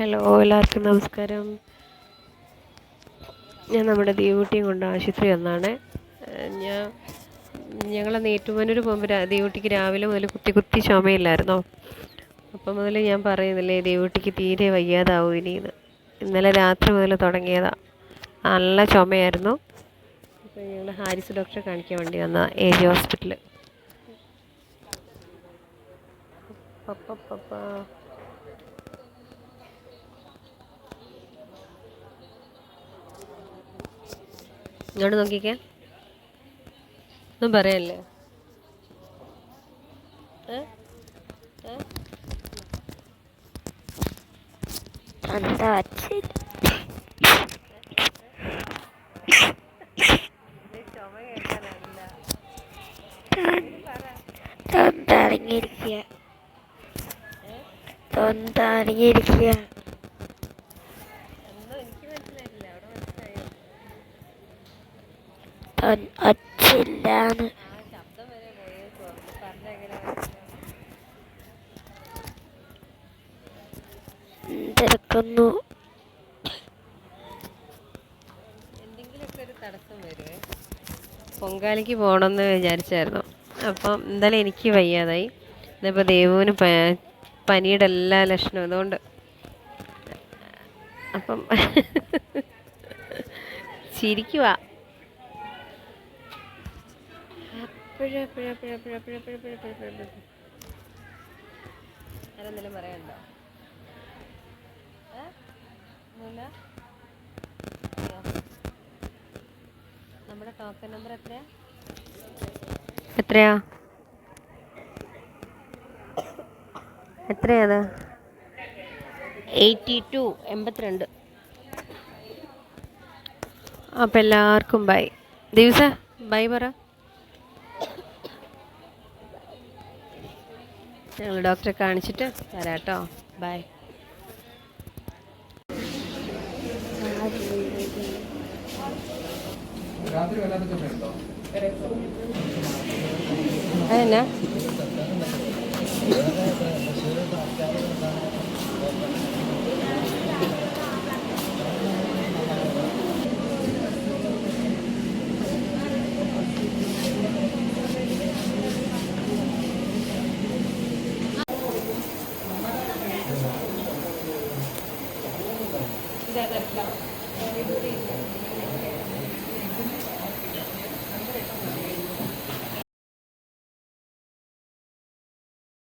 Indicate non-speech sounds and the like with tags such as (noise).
Hello എല്ലാവർക്കും നമസ്കാരം. ഞാൻ നമ്മുടെ ദേവൂട്ടിയും കൊണ്ട് ആശുപത്രി വന്നാണ്. ഞാൻ ഞങ്ങളെ നേറ്റുമാനൂർ പോകുമ്പോൾ ദേവൂട്ടിക്ക് രാവിലെ മുതൽ കുത്തി കുത്തി ചുമയില്ലായിരുന്നോ? അപ്പം മുതൽ ഞാൻ പറയുന്നില്ലേ ദേവൂട്ടിക്ക് തീരെ വയ്യാതാവും ഇനിയെന്ന് ഇന്നലെ രാത്രി മുതൽ തുടങ്ങിയതാണ് നല്ല ചുമയായിരുന്നു. അപ്പോൾ ഞങ്ങൾ ഹാരിസ് ഡോക്ടറെ കാണിക്കാൻ വേണ്ടി വന്ന A G hospital papa papa ഇങ്ങോട്ട് നോക്കിക്കേ. ഒന്നും പറയല്ലേ? എന്താ അച്ഛൻ? തൊണ്ടടങ്ങിയിരിക്കുക തൊണ്ടടങ്ങിയിരിക്കുക അച്ഛല്ലാന്ന് തിരക്കുന്നു. പൊങ്കാലിക്ക് പോകണമെന്ന് വിചാരിച്ചായിരുന്നു. അപ്പം എന്തായാലും എനിക്ക് വയ്യാതായി. ഇന്നിപ്പോൾ ദേവുവിന് പനിയുടെ എല്ലാ ലക്ഷണവും അതുകൊണ്ട് അപ്പം (laughs) ചിരിക്കുക ആരെന്തെങ്കിലും പറയണ്ടോ. നമ്മുടെ ടോക്കൺ നമ്പർ എത്രയാ? എത്രയാ? എത്രയാ അത്? എയ്റ്റി ടു എൺപത്തിരണ്ട്. അപ്പം എല്ലാവർക്കും ബൈ ദിവസ ബൈ പറ. ഞങ്ങൾ ഡോക്ടറെ കാണിച്ചിട്ട് തരാം കേട്ടോ. ബൈ രാത്രി ज़्यादा अच्छा